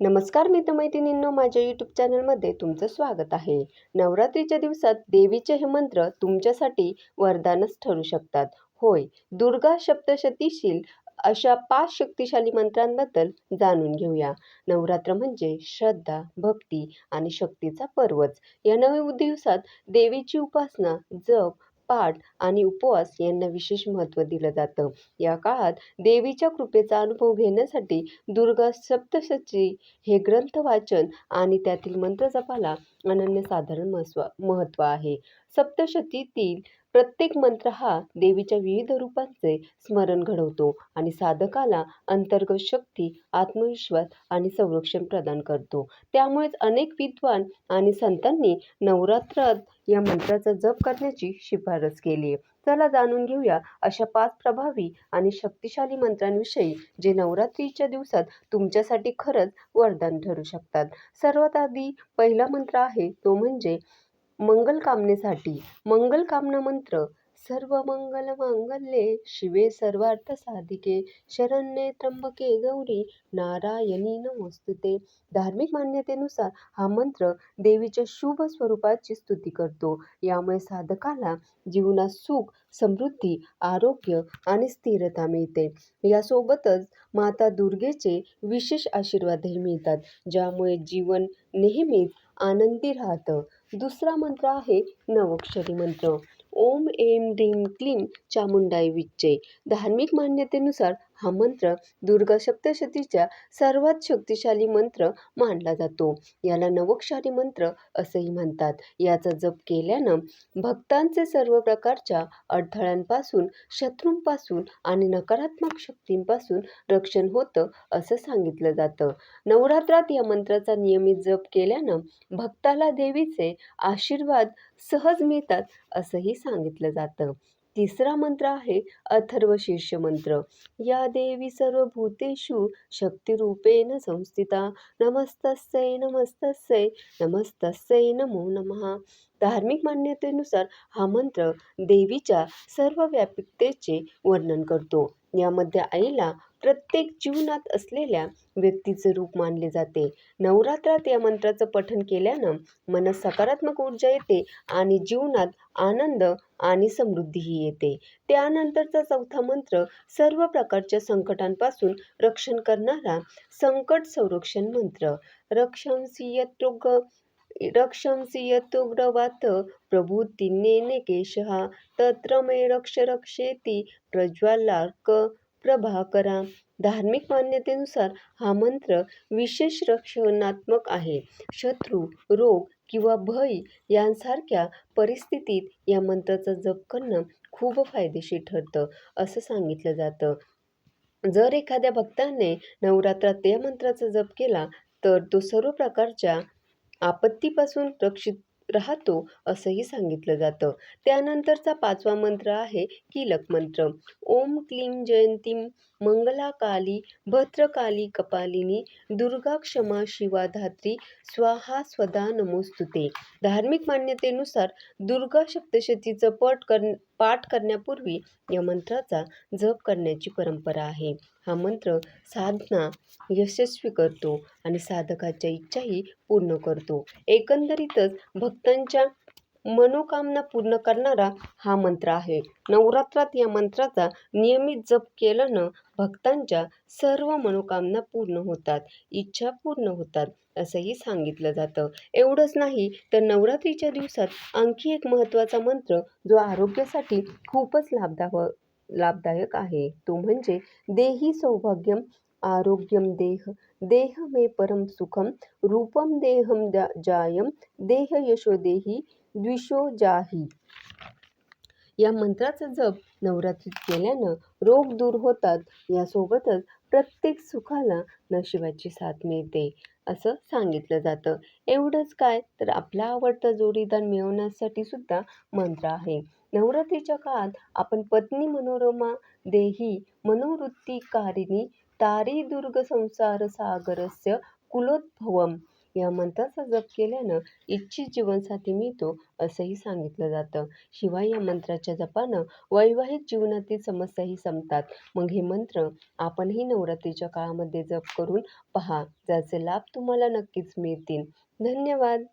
नमस्कार मित्रमैत्रिणींनो माझ्या यूट्यूब चॅनलमध्ये तुमचं स्वागत आहे. नवरात्रीच्या दिवसात देवीचे हे मंत्र तुमच्यासाठी वरदानच ठरू शकतात. होय दुर्गा सप्तशतीशील अशा पाच शक्तिशाली मंत्रांबद्दल जाणून घेऊया. नवरात्र म्हणजे श्रद्धा भक्ती आणि शक्तीचा पर्वच. या नऊ दिवसात देवीची उपासना जप पाठ आणि उपवास यांना विशेष महत्त्व दिलं जातं. या काळात देवीच्या कृपेचा अनुभव घेण्यासाठी दुर्गा सप्तशती हे ग्रंथ वाचन आणि त्यातील मंत्र जपाला अनन्यसाधारण महत्त्व महत्त्व आहे. सप्तशतीतील प्रत्येक मंत्र हा देवीच्या विविध रूपांचे स्मरण घडवतो आणि साधकाला अंतर्गत शक्ती आत्मविश्वास आणि संरक्षण प्रदान करतो. त्यामुळेच अनेक विद्वान आणि संतांनी नवरात्रात या मंत्राचा जप करण्याची शिफारस केली आहे. चला जाणून घेऊया अशा पाच प्रभावी आणि शक्तिशाली मंत्रांविषयी जे नवरात्रीच्या दिवसात तुमच्यासाठी खरंच वरदान ठरू शकतात. सर्वात आधी पहिला मंत्र आहे तो म्हणजे मंगल कामनेसाठी. मंगल कामना मंत्र सर्व मंगल मांगल्ये शिवे सर्वार्थ साधिके शरण्ये त्र्यंबके गौरी नारायणी नमोस्तुते. धार्मिक मान्यतेनुसार हा मंत्र देवीच्या शुभ स्वरूपाची स्तुती करतो. यामुळे साधकाला जीवनात सुख समृद्धी आरोग्य आणि स्थिरता मिळते. यासोबतच माता दुर्गेचे विशेष आशीर्वादही मिळतात ज्यामुळे जीवन नेहमीच आनंदी राहतं. दुसरा मंत्र आहे नवक्षरी मंत्र. ओम एम ढीम क्लीम चामुंडाई विच्चे. धार्मिक मान्यतेनुसार हा मंत्र दुर्गा सप्तशतीच्या सर्वात शक्तिशाली मंत्र मानला जातो. याला नवक्षारी मंत्र असंही म्हणतात. याचा जप केल्यानं भक्तांचे सर्व प्रकारच्या अडथळ्यांपासून शत्रूंपासून आणि नकारात्मक शक्तींपासून रक्षण होतं असं सांगितलं जातं. नवरात्रात या मंत्राचा नियमित जप केल्यानं भक्ताला देवीचे आशीर्वाद सहज मिळतात असंही सांगितलं जातं. तिसरा मंत्र आहे अथर्व शीर्ष मंत्र या देवी सर्व भूतेषु शक्तिरूपेण संस्थिता. नमस्तस्यै नमस्तस्यै नमस्तस्यै नमो नमः. धार्मिक मान्यतेनुसार हा मंत्र देवीच्या सर्व व्यापकतेचे वर्णन करतो. यामध्ये आईला प्रत्येक जीवनात असलेल्या व्यक्तीचे रूप मानले जाते. नवरात्रात या मंत्राचं पठण केल्यानं मनात सकारात्मक ऊर्जा येते आणि जीवनात आनंद आणि समृद्धीही येते. त्यानंतरचा चौथा मंत्र सर्व प्रकारच्या संकटांपासून रक्षण करणारा संकट संरक्षण मंत्र. रक्षंसी यत्रोग रक्षंसी यतोग्रवात प्रभूतीने केशहा तत्र मे रक्ष रक्षेती प्रज्वालार्क प्रभा करा. धार्मिक मान्यतेनुसार हा मंत्र विशेष रक्षणात्मक आहे. शत्रू रोग किंवा भय यांसारख्या परिस्थितीत या मंत्राचा जप करणं खूप फायदेशीर ठरतं असं सांगितलं जातं. जर एखाद्या भक्ताने नवरात्रात या मंत्राचा जप केला तर तो सर्व प्रकारच्या आपत्तीपासून रक्षित राहतो असंही सांगितलं जातं. त्यानंतरचा पाचवा मंत्र आहे कीलक मंत्र ओम क्लीम जयंतीम मंगला काली भद्रकाली कपालिनी दुर्गा क्षमा शिवा धात्री स्वाहा स्वदा नमोस्तुते. धार्मिक मान्यतेनुसार दुर्गा सप्तशतीचं पट कर पाठ करण्यापूर्वी या मंत्राचा जप करण्याची परंपरा आहे. हा मंत्र साधना यशस्वी करतो आणि साधकाच्या इच्छाही पूर्ण करतो. एकंदरीतच भक्तांच्या मनोकामना पूर्ण करणारा हा मंत्र आहे. नवरात्रात या मंत्राचा नियमित जप केल्यानं भक्तांच्या सर्व मनोकामना पूर्ण होतात इच्छा पूर्ण होतात असंही सांगितलं जातं. एवढंच नाही तर नवरात्रीच्या दिवसात आणखी एक महत्त्वाचा मंत्र जो आरोग्यासाठी खूपच लाभदायक लाभदायक आहे. तो म्हणजे देही सौभाग्यम आरोग्यम देह देह मे परम सुखम रूपम देहम जायम देह यशो देही द्विशो जाही. या मंत्राचा जप नवरात्रीत केल्यानं रोग दूर होतात. यासोबतच प्रत्येक सुखाला नशिबाची साथ मिळते. असं सांगितलं जातं. एवढंच काय? तर आपला आवडता जोडीदार मिळवण्यासाठी सुद्धा मंत्र आहे. नवरात्रीच्या काळात आपण पत्नी मनोरमा देही मनोवृत्तिकारिणी तारी दुर्ग संसार सागरस्य कुलोद्भवम या मंत्राचा जप केल्यानं इच्छित जीवनसाथी मिळतो असंही सांगितलं जातं. शिवाय या मंत्राच्या जपानं वैवाहिक जीवनातील समस्याही संपतात. मग हे मंत्र आपणही नवरात्रीच्या काळामध्ये जप करून पहा ज्याचे लाभ तुम्हाला नक्कीच मिळतील. धन्यवाद!